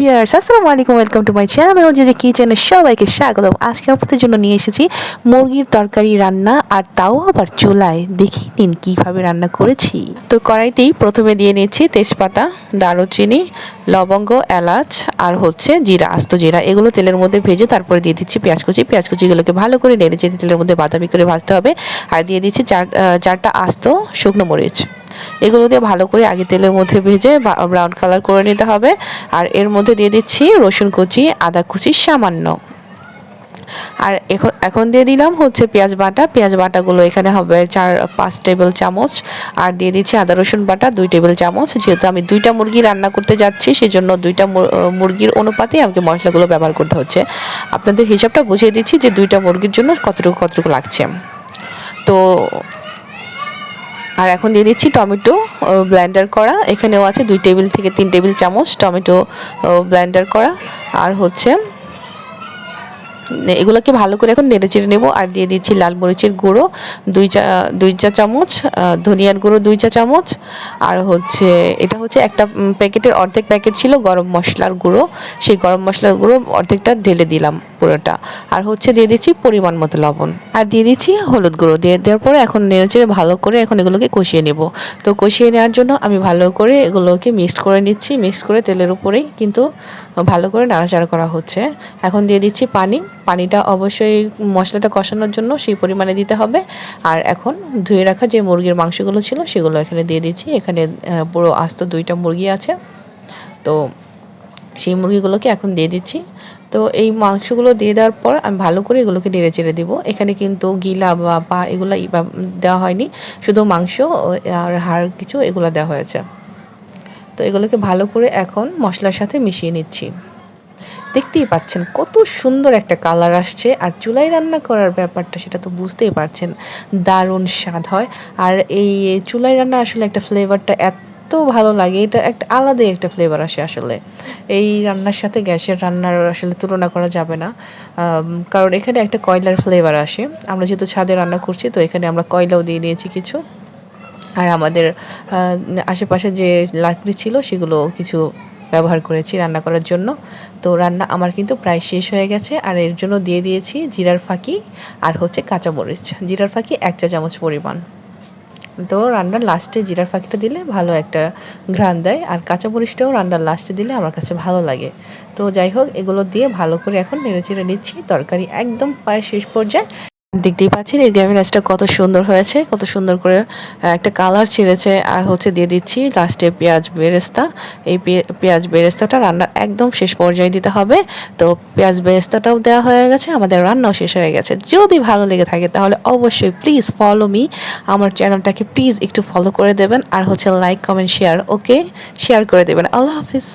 Viewers আসসালামু আলাইকুম welcome to my channel যে যে কিচেনে সবাইকে স্বাগত আজকে আপনাদের জন্য নিয়ে এসেছি মুরগির তরকারি রান্না আর তাও আবার চুলায়। দেখি নিন কীভাবে রান্না করেছি। তো কড়াইতেই প্রথমে দিয়ে নিচ্ছি তেজপাতা, দারুচিনি, লবঙ্গ, এলাচ আর হচ্ছে জিরা, আস্ত জিরা। এগুলো তেলের মধ্যে ভেজে তারপরে দিয়ে দিচ্ছি পেঁয়াজ কুচি। পেঁয়াজ কুচিগুলোকে ভালো করে নেড়ে চেড়ে তেলের মধ্যে বাদামি করে ভাজতে হবে। আর দিয়ে দিচ্ছি চার চারটা আস্ত শুকনো মরিচ। এগুলো দিয়ে ভালো করে আগে তেলের মধ্যে ভেজে ব্রাউন কালার করে নিতে হবে। আর এর মধ্যে দিয়ে দিচ্ছি রসুন কুচি, আদা কুচি সামান্য। আর এখন এখন দিয়ে দিলাম হচ্ছে পেঁয়াজ বাটা। পেঁয়াজ বাটাগুলো এখানে হবে চার, পাঁচ টেবিল চামচ। আর দিয়ে দিচ্ছি আদা, রসুন বাটা দুই টেবিল চামচ। যেহেতু আমি দুইটা মুরগি রান্না করতে যাচ্ছি, সেজন্য দুইটা মুরগির অনুপাতে আমাকে মশলাগুলো ব্যবহার করতে হচ্ছে। আপনাদের হিসাবটা বুঝিয়ে দিচ্ছি যে দুইটা মুরগির জন্য কতটুকু কতটুকু লাগছে। তো আর এখন দিয়ে দিচ্ছি টমেটো ব্লেন্ডার করা। এখানেও আছে দুই টেবিল থেকে তিন টেবিল চামচ টমেটো ব্লেন্ডার করা। আর হচ্ছে এগুলোকে ভালো করে এখন নেড়ে চেড়ে নেব। আর দিয়ে দিচ্ছি লাল মরিচের গুঁড়ো, দুই চা দুই চা চামচ ধনিয়ার গুঁড়ো দুই চা চামচ। আর হচ্ছে, এটা হচ্ছে একটা প্যাকেটের অর্ধেক প্যাকেট ছিল গরম মশলার গুঁড়ো। সেই গরম মশলার গুঁড়ো অর্ধেকটা ঢেলে দিলাম পুরোটা। আর হচ্ছে দিয়ে দিচ্ছি পরিমাণ মতো লবণ। আর দিয়ে দিচ্ছি হলুদ গুঁড়ো। দিয়ে দেওয়ার পরে এখন নেড়ে চেড়ে ভালো করে এখন এগুলোকে কষিয়ে নেব। তো কষিয়ে নেওয়ার জন্য আমি ভালো করে এগুলোকে মিক্সড করে নিচ্ছি। মিক্সড করে তেলের উপরেই কিন্তু ভালো করে নাড়াচাড়া করা হচ্ছে। এখন দিয়ে দিচ্ছি পানি। পানিটা অবশ্যই মশলাটা কষানোর জন্য সেই পরিমাণে দিতে হবে। আর এখন ধুয়ে রাখা যে মুরগির মাংসগুলো ছিল সেগুলো এখানে দিয়ে দিচ্ছি। এখানে পুরো আস্ত দুইটা মুরগি আছে। তো সেই মুরগিগুলোকে এখন দিয়ে দিচ্ছি। তো এই মাংসগুলো দিয়ে দেওয়ার পর আমি ভালো করে এগুলোকে নেড়ে চেড়ে দেবো। এখানে কিন্তু গিলা বা পা এগুলো দেওয়া হয়নি। শুধু মাংস আর হাড় কিছু এগুলো দেওয়া হয়েছে। তো এগুলোকে ভালো করে এখন মশলার সাথে মিশিয়ে নিচ্ছি। দেখতেই পাচ্ছেন কত সুন্দর একটা কালার আসছে। আর চুলায় রান্না করার ব্যাপারটা সেটা তো বুঝতেই পারছেন, দারুণ স্বাদ হয়। আর এই চুলায় রান্না আসলে একটা ফ্লেভারটা এত ভালো লাগে, এটা একটা আলাদাই একটা ফ্লেভার আসে আসলে। এই রান্নার সাথে গ্যাসের রান্নার আসলে তুলনা করা যাবে না। কারণ এখানে একটা কয়লার ফ্লেভার আসে। আমরা যেহেতু ছাদে রান্না করছি, তো এখানে আমরা কয়লাও দিয়ে নিয়েছি কিছু। আর আমাদের আশেপাশে যে লাকড়ি ছিল, সেগুলো কিছু ব্যবহার করেছি রান্না করার জন্য। তো রান্না আমার কিন্তু প্রায় শেষ হয়ে গেছে। আর এর জন্য দিয়ে দিয়েছি জিরার ফাঁকি আর হচ্ছে কাঁচামরিচ। জিরার ফাঁকি এক চা চামচ পরিমাণ। তো রান্নার লাস্টে জিরার ফাঁকিটা দিলে ভালো একটা ঘ্রাণ দেয়। আর কাঁচামরিচটাও রান্নার লাস্টে দিলে আমার কাছে ভালো লাগে। তো যাই হোক, এগুলো দিয়ে ভালো করে এখন নেড়ে চেড়ে নিচ্ছি। তরকারি একদম প্রায় শেষ পর্যায়ে। দেখতেই পাচ্ছেন, এই গ্রামিনাসটা কত সুন্দর হয়েছে, কত সুন্দর করে একটা কালার ছেড়েছে। আর হচ্ছে দিয়ে দিচ্ছি লাস্টে পেঁয়াজ বেরেস্তা। এই পেঁয়াজ বেরেস্তাটা রান্নার একদম শেষ পর্যায়ে দিতে হবে। তো পেঁয়াজ বেরেস্তাটাও দেওয়া হয়ে গেছে, আমাদের রান্নাও শেষ হয়ে গেছে। যদি ভালো লেগে থাকে তাহলে অবশ্যই প্লিজ ফলো মি আমার চ্যানেলটাকে প্লিজ একটু ফলো করে দেবেন, আর হচ্ছে like comment share okay share করে দেবেন। আল্লাহ হাফিজ।